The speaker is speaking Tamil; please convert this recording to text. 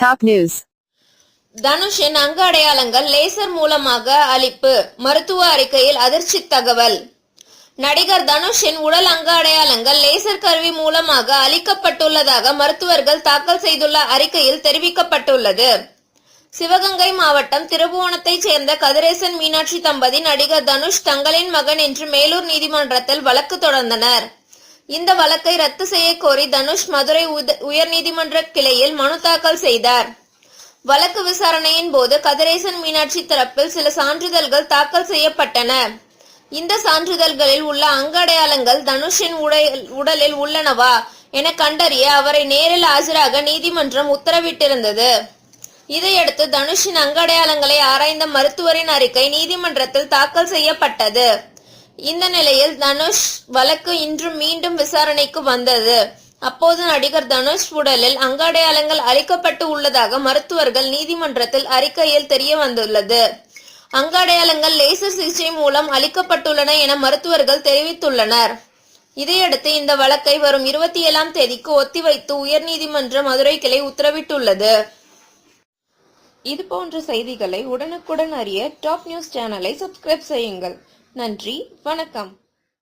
டாப் நியூஸ் தனுஷின் அங்க அடையாளங்கள் லேசர் மூலமாக அளிப்பு மருத்துவ அறிக்கையில் அதிர்ச்சி தகவல். நடிகர் தனுஷின் உடல் அங்க அடையாளங்கள் லேசர் கருவி மூலமாக அளிக்கப்பட்டுள்ளதாக மருத்துவர்கள் தாக்கல் செய்துள்ள அறிக்கையில் தெரிவிக்கப்பட்டுள்ளது. சிவகங்கை மாவட்டம் திருபுவனத்தைச் சேர்ந்த கதிரேசன் மீனாட்சி தம்பதி நடிகர் தனுஷ் தங்களின் மகன் என்று மேலூர் நீதிமன்றத்தில் வழக்கு தொடர்ந்தனர். இந்த வழக்கை ரத்து செய்ய கோரி தனுஷ் மதுரை உத- உயர்நீதிமன்ற கிளையில் மனு தாக்கல் செய்தார். வழக்கு விசாரணையின் போது கதிரேசன் மீனாட்சி தரப்பில் சில சான்றிதழ்கள் தாக்கல் செய்யப்பட்டன. இந்த சான்றிதழ்களில் உள்ள அங்கடையாளங்கள் தனுஷின் உடல்- உடலில் உள்ளனவா என கண்டறிய அவரை நேரில் ஆஜராக நீதிமன்றம் உத்தரவிட்டிருந்தது. இதையடுத்து தனுஷின் அங்கடையாளங்களை ஆராய்ந்த மருத்துவரின் அறிக்கை நீதிமன்றத்தில் தாக்கல் செய்யப்பட்டது. இந்த நிலையில் தனுஷ் வழக்கு இன்று மீண்டும் விசாரணைக்கு வந்தது. அப்போது நடிகர் தனுஷ் உடலில் அங்கடையாளங்கள் அளிக்கப்பட்டு உள்ளதாக மருத்துவர்கள் நீதிமன்றத்தில் அறிக்கையில் தெரிய வந்துள்ளது. அங்கடையாளங்கள் லேசர் சிகிச்சை மூலம் அளிக்கப்பட்டுள்ளன என மருத்துவர்கள் தெரிவித்துள்ளனர். இதையடுத்து இந்த வழக்கை வரும் இருபத்தி ஏழாம் தேதிக்கு ஒத்திவைத்து உயர்நீதிமன்ற மதுரை கிளை உத்தரவிட்டுள்ளது. இது போன்ற செய்திகளை உடனுக்குடன் அறிய டாப் நியூஸ் சேனலை சப்ஸ்கிரைப் செய்யுங்கள். நன்றி. வணக்கம்.